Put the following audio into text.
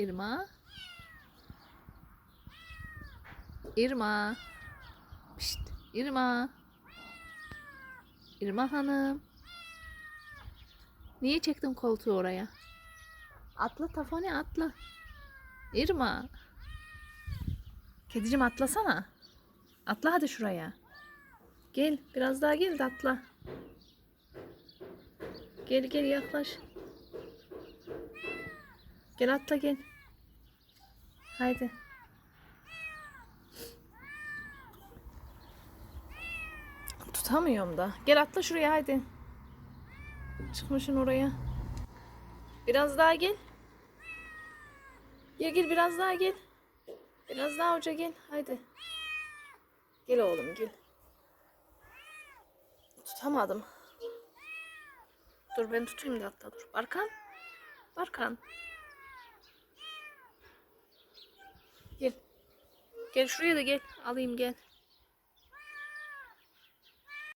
Irma. Irma. Pişt, Irma. Irma Hanım. Niye çektin koltuğu oraya? Atla Tafani atla. Irma. Kedicim atlasana. Atla hadi şuraya. Gel biraz daha gel de atla. Gel gel yaklaş. Gel atla gel. Haydi. Tutamıyorum da. Gel atla şuraya haydi. Çıkmışsın oraya. Biraz daha gel. Gel gel biraz daha gel. Biraz daha hoca gel. Haydi. Gel oğlum gel. Tutamadım. Dur ben tutayım da hatta dur. Barkan. Barkan. Gel şuraya da gel. Alayım gel.